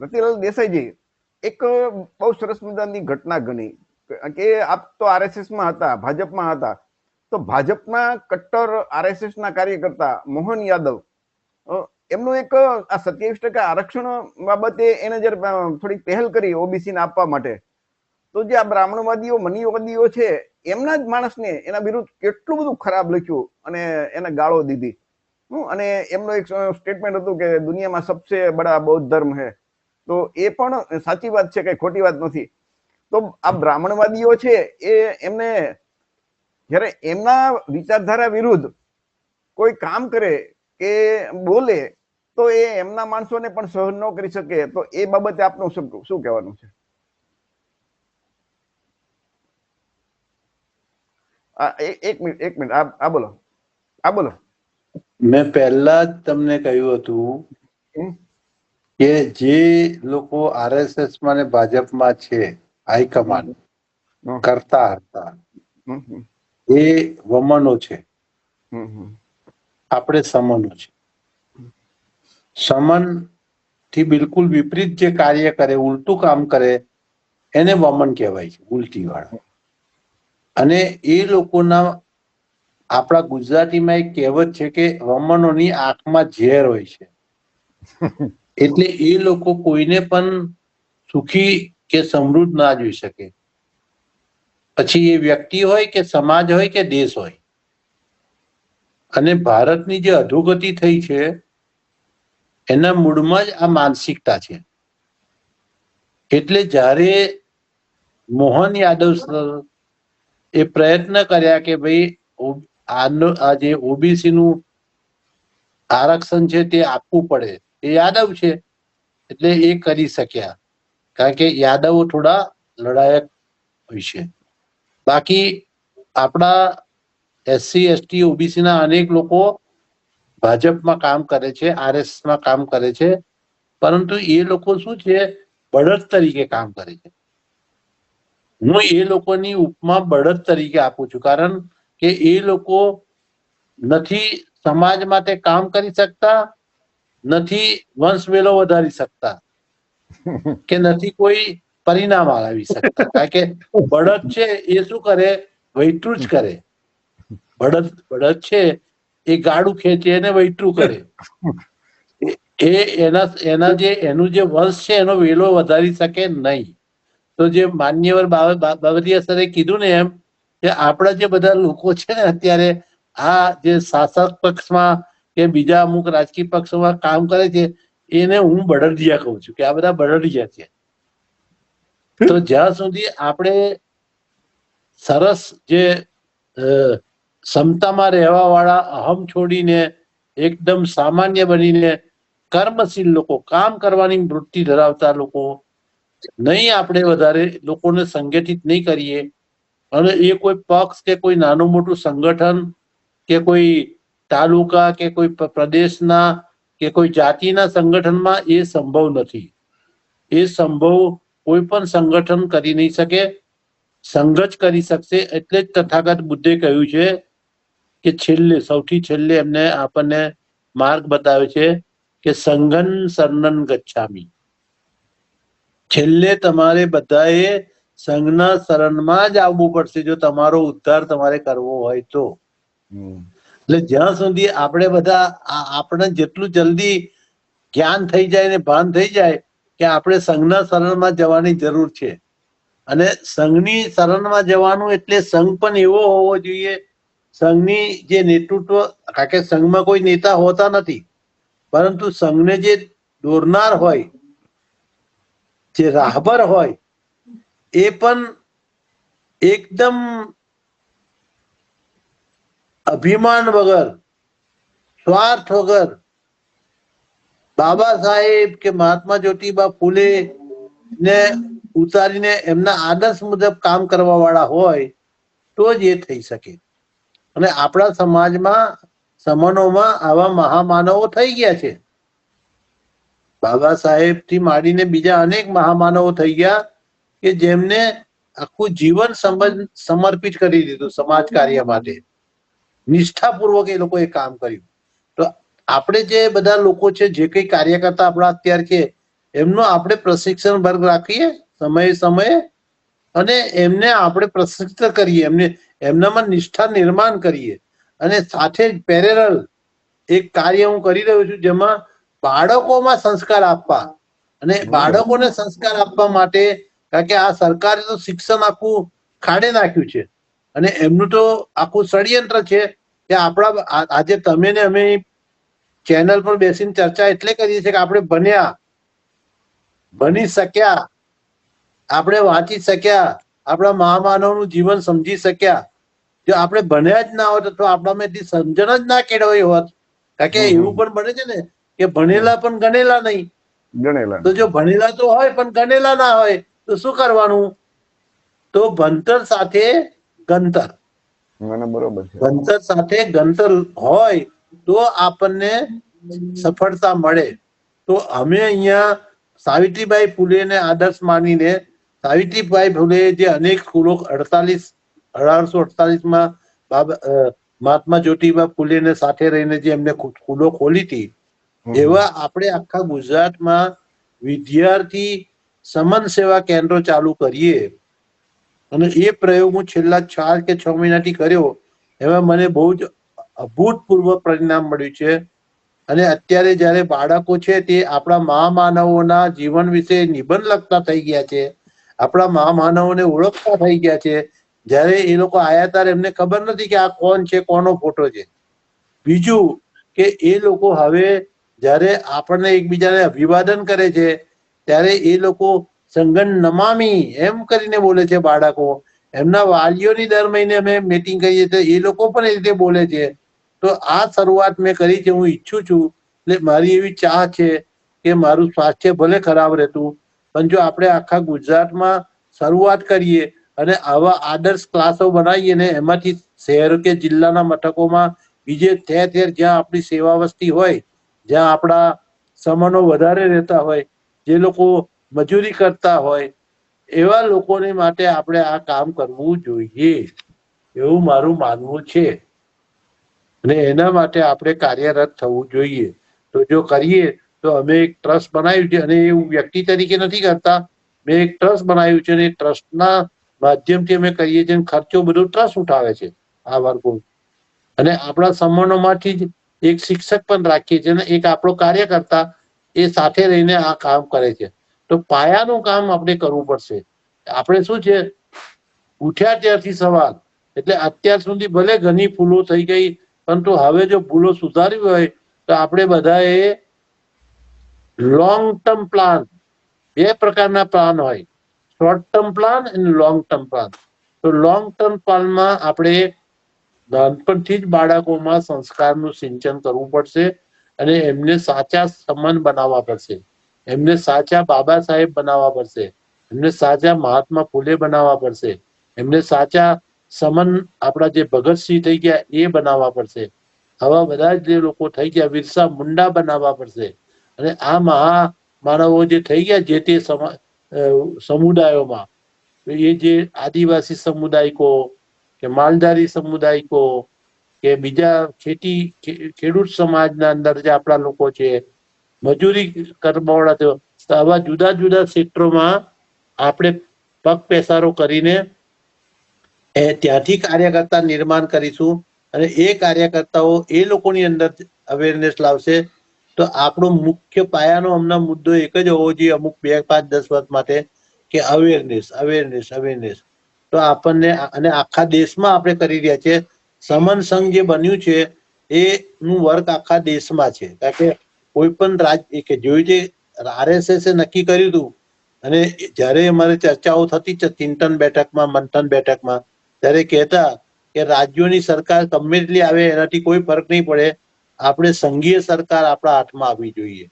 રતિલાલ દેસાઈજી એક બહુ સરસ મજાની ઘટના ગણી કે આપ તો આરએસએસમાં હતા, ભાજપમાં હતા. તો ભાજપના કટ્ટર આરએસએસ ના કાર્યકર્તા મોહન યાદવ એમનું એક આ સત્યાવીસ ટકા આરક્ષણ બાબતે એને જયારે થોડી પહેલ કરી ઓબીસી ને આપવા માટે, તો જે આ બ્રાહ્મણવાદીઓ, મનીવાદીઓ છે, એમના જ માણસને એના વિરુદ્ધ કેટલું બધું ખરાબ લખ્યું અને એને ગાળો દીધી. અને એમનું એક સ્ટેટમેન્ટ હતું કે દુનિયામાં સબસે બડા બૌદ્ધ ધર્મ હે. તો એ પણ સાચી વાત છે કઈ ખોટી વાત નથી. તો આ બ્રાહ્મણવાદીઓ છે એ એમને જ્યારે એમના વિચારધારા વિરુદ્ધ કોઈ કામ કરે કે બોલે તો એ એમના માણસોને પણ સહન ન કરી શકે. તો એ બાબતે આપનું શું શું કહેવાનું છે? આ એક મિનિટ એક મિનિટ. આ બોલો. આ બોલો. મેં પહેલા જ તમને કહ્યું હતું કે જે લોકો આરએસએસમાં ને ભાજપમાં છે હાઈકમાન્ડ કરતા હતા. એ વમનો છે. આપણે સમનો છે. સમનથી બિલકુલ વિપરીત જે કાર્ય કરે ઉલટું કામ કરે એને વમન કહેવાય છે ઉલટી વાળા અને એ લોકોના આપણા ગુજરાતીમાં એક કહેવત છે કે વમનોની આંખમાં ઝેર હોય છે. એટલે એ લોકો કોઈને પણ સુખી કે સમૃદ્ધ ના જોઈ શકે. પછી એ વ્યક્તિ હોય કે સમાજ હોય કે દેશ હોય. અને ભારતની જે અધોગતિ થઈ છે, એના મૂળમાં જ આ માનસિકતા છે. એટલે જ્યારે મોહન યાદવ સર એ પ્રયત્ન કર્યા કે ભાઈ આ જે ઓબીસી નું આરક્ષણ છે તે આપવું પડે એ યાદવ છે. એટલે એ કરી શક્યા. કારણ કે યાદવો થોડા લડાયક હોય છે. બાકી આપણા એસસી એસટી ઓબીસી ના અનેક લોકો ભાજપમાં કામ કરે છે આરએસમાં કામ કરે છે. પરંતુ એ લોકો શું છે? બળદ તરીકે કામ કરે છે. હું એ લોકોની ઉપમા બળદ તરીકે આપું છું. કારણ કે એ લોકો નથી સમાજ માટે કામ કરી શકતા નથી વંશ વેલો વધારી શકતા. કે નથી કોઈ પરિણામ આવી શકતા. કારણ કે બળદ છે એ શું કરે? વૈટું જ કરે. બળદ બળદ છે એ ગાડું ખેંચે એને વૈટું કરે. એ- એના એના જે, એનું જે વંશ છે એનો વેલો વધારી શકે નહીં. તો જે માન્યવર બાબરિયા સરે કીધું ને એમ, કે આપણા જે બધા લોકો છે ને અત્યારે, આ જે શાસક પક્ષમાં કે બીજા અમુક રાજકીય પક્ષોમાં કામ કરે છે, એને હું બળદિયા કહું છું કે આ બધા બળદિયા છે. તો જ્યાં સુધી આપણે સરસ જે ક્ષમતામાં રહેવા વાળા અહમ છોડીને એકદમ સામાન્ય બનીને કર્મશીલ લોકો, કામ કરવાની વૃત્તિ ધરાવતા લોકો, નહીં આપણે વધારે લોકોને સંગઠિત નહીં કરીએ અને એ કોઈ પક્ષ કે કોઈ નાનું મોટું સંગઠન કે કોઈ તાલુકા કે કોઈ પ્રદેશના કે કોઈ જાતિના સંગઠનમાં એ સંભવ નથી. એ સંભવ કોઈ પણ સંગઠન કરી નહીં શકે સંઘ કરી શકશે એટલે જ તથાગત બુદ્ધે કહ્યું છે કે છેલ્લે, સૌથી છેલ્લે એમને આપણને માર્ગ બતાવે છે કે સંગન સરનન ગચ્છામી. છેલ્લે તમારે બધાએ સંઘના શરણમાં જ આવવું પડશે જો તમારો ઉદ્ધાર તમારે કરવો હોય તો. એટલે જ્યાં સુધી આપણે બધા આપણે જેટલું જલ્દી જ્ઞાન થઈ જાય ને ભાન થઈ જાય કે આપણે સંઘના શરણમાં જવાની જરૂર છે. અને સંઘની શરણમાં જવાનું એટલે સંઘ પણ એવો હોવો જોઈએ. સંઘની જે નેતૃત્વ, કારણ કે સંઘમાં કોઈ નેતા હોતા નથી. પરંતુ સંઘને જે દોરનાર હોય, જે રાહબર હોય, એ પણ એકદમ અભિમાન વગર, સ્વાર્થ વગર, બાબા સાહેબ કે મહાત્મા જ્યોતિબા ફૂલે ને ઉતારીને એમના આદર્શ મુજબ કામ કરવા વાળા હોય, તો જ એ થઈ શકે. અને આપણા સમાજમાં, સમનોમાં આવા મહામાનવો થઈ ગયા છે. બાબા સાહેબથી માંડીને બીજા અનેક મહામાનવો થઈ ગયા કે જેમને આખું જીવન સમર્પિત કરી દીધું સમાજ કાર્ય માટે. નિષ્ઠાપૂર્વક એ લોકોએ કામ કર્યું. તો આપણે જે બધા લોકો છે જે કઈ કાર્યકર્તા આપણા અત્યારે છે એમનો આપણે પ્રશિક્ષણ વર્ગ રાખીએ સમયે સમયે અને એમને આપણે પ્રશિક્ષિત કરીએ એમને એમનામાં નિષ્ઠા નિર્માણ કરીએ. અને સાથે જ પેરેરલ એક કાર્ય હું કરી રહ્યો છું જેમાં બાળકોમાં સંસ્કાર આપવા. અને બાળકોને સંસ્કાર આપવા માટે કારણ કે આ સરકારે તો શિક્ષણ આખું ખાડે નાખ્યું છે. અને એમનું તો આખું ષડયંત્ર છે કે આપણા આજે તમે ને અમે ચેનલ પર બેસીને ચર્ચા એટલે કરીએ છીએ કે આપણે ભણ્યા ભણી શક્યા. આપણે વાંચી શક્યા. આપણા મહામાનવનું જીવન સમજી શક્યા. જો આપણે ભણ્યા જ ના હોત તો આપણામાં એટલી સમજણ જ ના કેળવાઈ હોત. કારણ કે. એવું પણ બને છે ને કે ભણેલા પણ ગણેલા નહીં. ગણેલા તો જો ભણેલા તો હોય પણ ગણેલા ના હોય તો શું કરવાનું? તો ભણતર સાથે ગણતર. મને બરોબર છે. ગંતર સાથે ગંતર હોય તો આપણને સફળતા મળે. તો અમે અહીંયા સાવિત્રીબાઈ ફુલેને આદર્શ માનીને સાવિત્રીબાઈ ફુલે જે અનેક સ્કૂલો અડતાલીસ અઢારસો અડતાલીસમાં બાબા મહાત્મા જ્યોતિબા ફુલેને સાથે રહીને જે એમને સ્કૂલો ખોલી હતી. એવા આપણે આખા ગુજરાતમાં વિદ્યાર્થી સમન સેવા કેન્દ્રો ચાલુ કરીએ. અને એ પ્રયોગ હું છેલ્લા ચાર કે છ મહિનાથી કર્યો. એમાં મને બહુ જ અભૂતપૂર્વ પરિણામ મળ્યું છે. અને અત્યારે જ્યારે બાળકો છે તે આપણા મહામાનવોના જીવન વિશે નિબંધ લખતા થઈ ગયા છે. આપણા મહામાનવોને ઓળખતા થઈ ગયા છે. જ્યારે એ લોકો આયા ત્યારે એમને ખબર નથી કે આ કોણ છે, કોનો ફોટો છે. બીજું કે એ લોકો હવે જ્યારે આપણને એકબીજાને અભિવાદન કરે છે, ત્યારે એ લોકો સંગન નમામી એમ કરીને બોલે છે બાળકો. એમના વાલીઓની દર મહિને અમે મીટિંગ કરીએ તો એ લોકો પણ એ રીતે બોલે છે. તો આ શરૂઆત મેં કરી છે. હું ઈચ્છું છું. એટલે મારી એવી ચાહ છે કે મારું સ્વાસ્થ્ય ભલે ખરાબ રહેતું, પણ જો આપણે આખા ગુજરાતમાં શરૂઆત કરીએ અને આવા આદર્શ ક્લાસો બનાવીએ ને એમાંથી શહેર કે જિલ્લાના મથકોમાં બીજે ઠેર ઠેર જ્યાં આપણી સેવા વસ્તી હોય, જ્યાં આપણા સમનો વધારે રહેતા હોય, જે લોકો મજૂરી કરતા હોય, એવા લોકોને માટે આપણે આ કામ કરવું જોઈએ. એવું મારું માનવું છે. અને એના માટે આપણે કાર્યરત થવું જોઈએ. તો જો કરીએ, તો અમે એક ટ્રસ્ટ બનાવ્યું છે અને હું વ્યક્તિ તરીકે નથી કરતા. મેં એક ટ્રસ્ટ બનાવ્યું છે અને ટ્રસ્ટના માધ્યમથી અમે કરીએ છીએ ખર્ચો બધો ટ્રસ્ટ ઉઠાવે છે આ વર્ગો. અને આપણા સમૂહોમાંથી જ એક શિક્ષક પણ રાખીએ છીએ અને એક આપણો કાર્યકર્તા એ સાથે રહીને આ કામ કરે છે. તો પાયાનું કામ આપણે કરવું પડશે. આપણે શું છે? ઉઠ્યા ત્યારથી સવાલ એટલે અત્યાર સુધી ભલે ઘણી ભૂલો થઈ ગઈ, પરંતુ હવે જો ભૂલો સુધારવી હોય, તો આપણે બધાએ લોંગ ટર્મ પ્લાન બે પ્રકારના પ્લાન હોય. શોર્ટ ટર્મ પ્લાન અને લોંગ ટર્મ પ્લાન તો લોંગ ટર્મ પ્લાનમાં આપણે નાનપણથી જ બાળકોમાં સંસ્કારનું સિંચન કરવું પડશે અને એમને સાચા સમાન બનાવવા પડશે. એમને સાચા બાબા સાહેબ બનાવવા પડશે. એમને સાચા મહાત્મા ફૂલે બનાવવા પડશે. એમને સાચા સમન આપણા જે ભગતસિંહ થઈ ગયા એ બનાવવા પડશે. આવા બધા જ જે લોકો થઈ ગયા વિરસા મુંડા બનાવવા પડશે. અને આ મહા માનવો જે થઈ ગયા જે તે સમા સમુદાયોમાં એ જે આદિવાસી સમુદાયકો કે માલધારી સમુદાયકો કે બીજા ખેતી ખેડૂત સમાજના અંદર જે આપણા લોકો છે મજૂરી કર્મવાળા થયો તો આવા જુદા જુદા ક્ષેત્રોમાં આપણે પગ પેસારો કરીને એ ત્યાંથી કાર્યકર્તા નિર્માણ કરીશું અને એ કાર્યકર્તાઓ એ લોકોની અંદર અવેરનેસ લાવશે. તો આપણો મુખ્ય પાયાનો હમણાં મુદ્દો એક જ હોવો જોઈએ અમુક બે, પાંચ, દસ વર્ષ માટે કે અવેરનેસ અવેરનેસ અવેરનેસ તો આપણને અને આખા દેશમાં આપણે કરી રહ્યા છીએ સમન સંઘ જે બન્યું છે, એનું વર્ક આખા દેશમાં છે. કારણ કે કોઈ પણ કે જોયું જે આરએસએસ નક્કી કર્યું હતું, અને જ્યારે અમારે ચર્ચાઓ થતી ચિંતન બેઠકમાં, મંથન બેઠકમાં, ત્યારે કહેતા કે રાજ્યોની સરકાર ગમે એટલી આવે, એનાથી કોઈ ફરક નહીં પડે. આપણે સંઘીય સરકાર આપણા હાથમાં આવવી જોઈએ.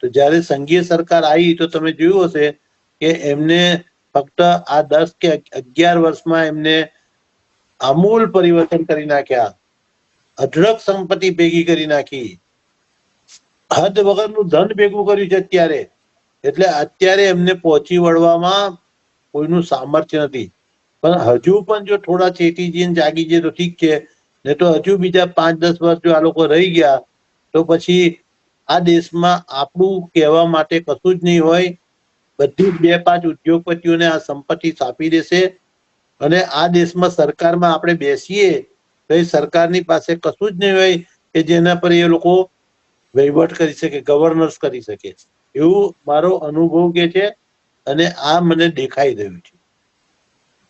તો જ્યારે સંઘીય સરકાર આવી, તો તમે જોયું હશે કે એમને ફક્ત આ દસ કે અગિયાર વર્ષમાં એમને આમૂલ પરિવર્તન કરી નાખ્યા. અઢળક સંપત્તિ ભેગી કરી નાખી. હદ વગરનું ધન ભેગું કર્યું છે અત્યારે. એટલે અત્યારે એમને પહોંચી વળવામાં કોઈનું સામર્થ્ય નથી. પણ હજુ પણ જો થોડા ચેતી જઈને જાગી જઈએ તો ઠીક છે. ને તો હજુ બીજા પાંચ, દસ વર્ષ જો આ લોકો રહી ગયા, તો પછી આ દેશમાં આપણું કહેવા માટે કશું જ નહીં હોય. બધી જ બે પાંચ ઉદ્યોગપતિઓને આ સંપત્તિ સાપી દેશે. અને આ દેશમાં સરકારમાં આપણે બેસીએ તો એ સરકારની પાસે કશું જ નહીં હોય કે જેના પર એ લોકો વહીવટ કરી શકે ગવર્નન્સ કરી શકે. એવું મારો અનુભવ કે છે અને આ મને દેખાઈ રહ્યું છે.